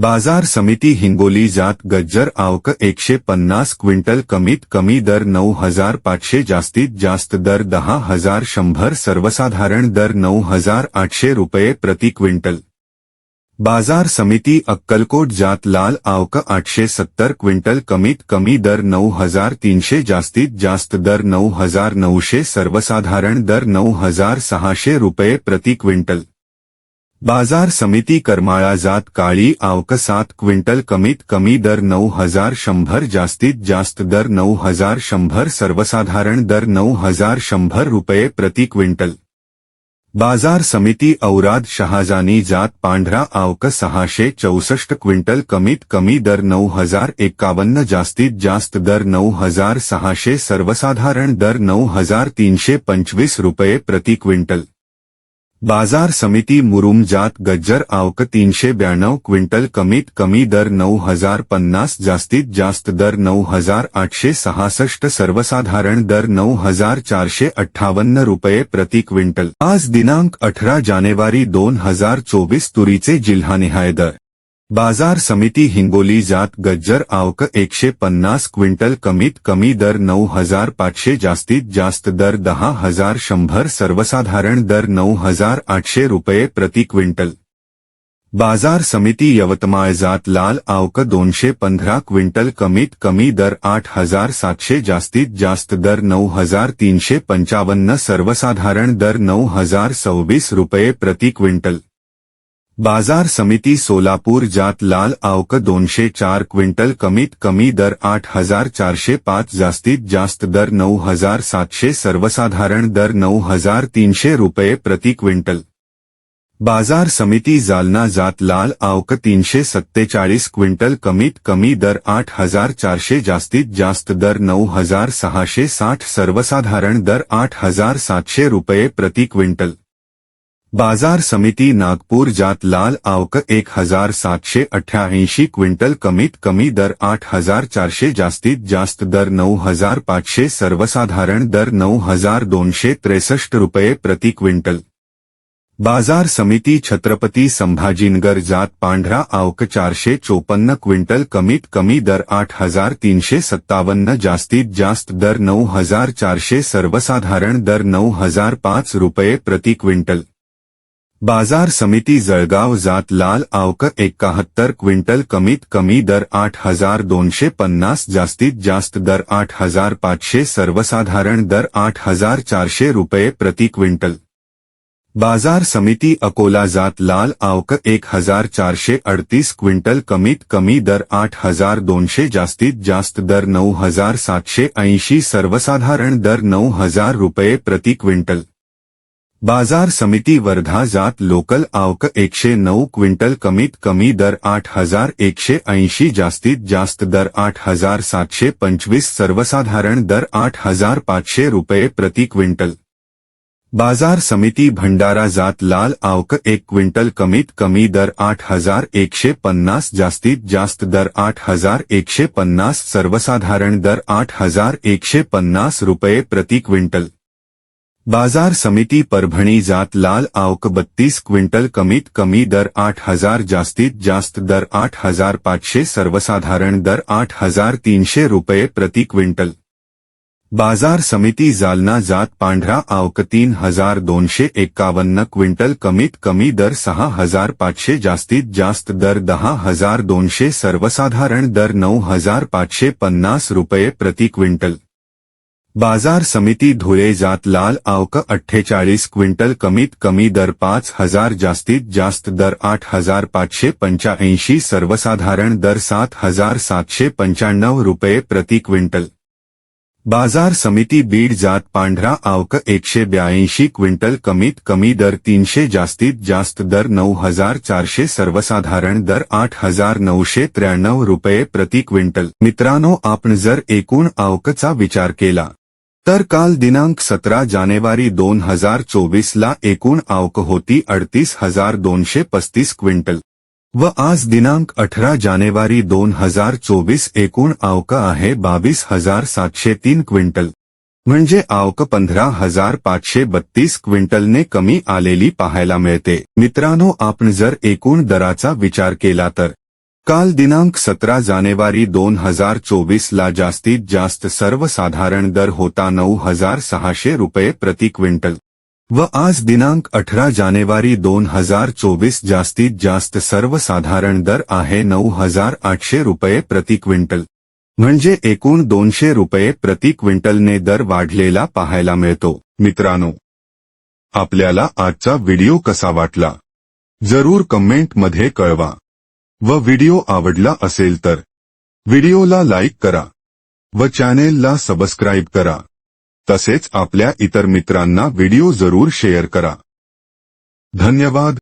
बाज़ार समिती हिंगोली जात गज्जर आवक एकशे पन्नास क्विंटल कमीत कमी दर नऊ हज़ार पाचशे जास्तीत जास्त दर दहा हज़ार शंभर सर्वसाधारण दर नऊ हज़ार आठशे रुपये प्रति क्विंटल. बाज़ार समिती अक्कलकोट जात लाल आवक आठशे सत्तर क्विंटल कमीत कमी दर नऊ हज़ार तीनशे जास्तीत जास्त दर नऊ हज़ार नऊशे सर्वसाधारण दर नऊ हज़ार सहाशे रुपये प्रति क्विंटल. बाज़ार समिती करमाळा जात काळी आवक सात क्विंटल कमीत कमी दर नऊ हज़ार शंभर जास्तीत जास्त दर नऊ हज़ार शंभर सर्वसाधारण दर नऊ हज़ार शंभर रुपये प्रति क्विंटल. बाज़ार समिती औराद शहाजानी जात पांढरा आवक सहाशे चौसष्ट क्विंटल कमीत कमी दर नऊ हज़ार एकावन्न जास्तीत जास्त दर नऊ हज़ार सहाशे सर्वसाधारण दर नऊ हज़ार तीनशे पंचवीस रुपये प्रति क्विंटल. बाजार समिती मुरुम जात गज्जर आवक तीनशे ब्याण्णव क्विंटल कमीत कमी दर नऊ हजार पन्नास जास्तीत जास्त दर नऊ हजार आठशे सहासष्ट सर्वसाधारण दर नऊ हजार चारशे अठ्ठावन्न रुपये प्रति क्विंटल. आज दिनांक अठरा जानेवारी दोन हजार चोवीस तुरीचे जिल्हानिहाय दर बाज़ार समिती हिंगोली जात गज्जर आवक एकशे पन्नास क्विंटल कमीत कमी दर नऊ हज़ार पाचशे जास्तीत जास्त दर दहा हज़ार शंभर सर्वसाधारण दर नऊ हज़ार आठशे रुपये प्रति क्विंटल. बाज़ार समिती यवतमाळ जात लाल आवक दोनशे पंधरा क्विंटल कमीत कमी दर आठ हज़ार सातशे जास्तीत जास्त दर नऊ हज़ार तीनशे पंचावन्न सर्वसाधारण दर नऊ हज़ार सव्वीस रुपये प्रति क्विंटल. बाज़ार समिती सोलापूर जात लाल आवक दोनशे चार क्विंटल कमीत कमी दर आठ हज़ार चारशे पाच जास्तीत जास्त दर नऊ हज़ार सातशे सर्वसाधारण दर नऊ हज़ार तीनशे रुपये प्रति क्विंटल. बाज़ार समिती जालना जात लाल आवक तीनशे सत्तेचाळीस क्विंटल कमीत कमी दर आठ हज़ार चारशे जास्तीत जास्त दर नऊ हज़ार सहाशे साठ सर्वसाधारण दर आठ हज़ार सातशे रुपये प्रति क्विंटल. बाज़ार समिती नागपूर जात लाल आवक एक हज़ार सातशे अठ्ठ्याऐंशी क्विंटल कमीत कमी दर आठ हज़ार चारशे जास्तीत जास्त दर नऊ हज़ार पाचशे सर्वसाधारण दर नऊ हज़ार दोनशे त्रेसष्ट रुपये प्रति क्विंटल. बाज़ार समिती छत्रपती संभाजीनगर जात पांढरा आवक चारशे चोपन्न क्विंटल कमीत कमी दर आठ हज़ार तीनशे सत्तावन्न जास्तीत जास्त दर नऊ हज़ार चारशे सर्वसाधारण दर नऊ हज़ार पाच रुपये प्रति क्विंटल. बाज़ार समिती जळगाव जात लाल आवक एकाहत्तर क्विंटल कमीत कमी दर आठ हज़ार दोनशे पन्नास जास्तीत जास्त दर आठ हज़ार पाचशे सर्वसाधारण दर आठ हज़ार चारशे रुपये प्रति क्विंटल. बाज़ार समिती अकोला जात लाल आवक एक हज़ार चारशे अडतीस क्विंटल कमीत कमी दर आठ हज़ार दोनशे जास्तीत जास्त दर नऊ हज़ार सातशे ऐंशी सर्वसाधारण दर नऊ हज़ार रुपये प्रति क्विंटल. बाज़ार समिती वर्धा जात लोकल आवक एकशे नऊ क्विंटल कमीत कमी दर आठ हज़ार एकशे ऐंशी जास्तीत जास्त दर आठ हज़ार सातशे पंचवीस सर्वसाधारण दर आठ हज़ार पाचशे रुपये प्रति क्विंटल. बाज़ार समिती भंडारा जात लाल आवक एक क्विंटल कमीत कमी दर आठ हज़ार एकशे पन्नास जास्तीत जास्त दर आठ हज़ार एकशे पन्नास सर्वसाधारण दर आठ हज़ार एकशे पन्नास रुपये प्रति क्विंटल. बाज़ार समिती परभणी जात लाल आवक बत्तीस क्विंटल कमीत कमी दर आठ हज़ार जास्तीत जास्त दर आठ हज़ार पाचशे सर्वसाधारण दर आठ हज़ार तीनशे रुपये प्रति क्विंटल. बाज़ार समिती जालना जात पांढरा आवक तीन हज़ार दोनशे एकावन्न क्विंटल कमीत कमी दर सहा हज़ार पाचशे जास्तीत जास्त दर दहा हज़ार दोनशे सर्वसाधारण दर नऊ हज़ार पाचशे पन्नास रुपये प्रति क्विंटल. बाजार समिती धुळे जात लाल आवक अठ्ठेचाळीस क्विंटल कमीत कमी दर पाच हजार जास्तीत जास्त दर आठ हजार पाचशे पंच्याऐंशी सर्वसाधारण दर सात हजार सातशे पंच्याण्णव रुपये प्रति क्विंटल. बाजार समिती बीड जात पांढरा आवक एकशे ब्याऐंशी क्विंटल कमीत कमी दर तीनशे जास्तीत जास्त दर नऊ हजार चारशे सर्वसाधारण दर आठ हजार नऊशे त्र्याण्णव रुपये प्रति क्विंटल. मित्रांनो आपण जर एकूण आवकचा विचार केला तर काल दिनांक सतरा जानेवारी दोन हजार चोवीसला एकूण आवक होती अडतीस हजार दोनशे पस्तीस क्विंटल. व आज दिनांक अठरा जानेवारी दोन हजार चोवीस एकूण आवक आहे बावीस हजार सातशे तीन क्विंटल. म्हणजे आवक पंधरा हजार पाचशे बत्तीस क्विंटलने कमी आलेली पाहायला मिळते. मित्रांनो आपण जर एकूण दराचा विचार केला तर काल दिनांक सतरा जानेवारी दोन हजार चोवीस ला जास्तीत जास्त सर्वसाधारण दर होता नऊ हजार सहाशे रुपये प्रति क्विंटल. व आज दिनांक अठरा जानेवारी दोन हजार चोवीस जास्तीत जास्त सर्वसाधारण दर आहे नऊ हजार आठशे रुपये प्रति क्विंटल. म्हणजे एकूण दोनशे रुपये प्रति क्विंटलने दर वाढलेला पाहायला मिळतो. मित्रांनो आपल्याला आजचा व्हिडिओ कसा वाटला? जरूर कमेंटमध्ये कळवा. व व्हिडिओ आवडला असेल तर व्हिडिओला लाईक करा व चॅनेलला सबस्क्राईब करा. तसेच आपल्या इतर मित्रांना व्हिडिओ जरूर शेअर करा. धन्यवाद.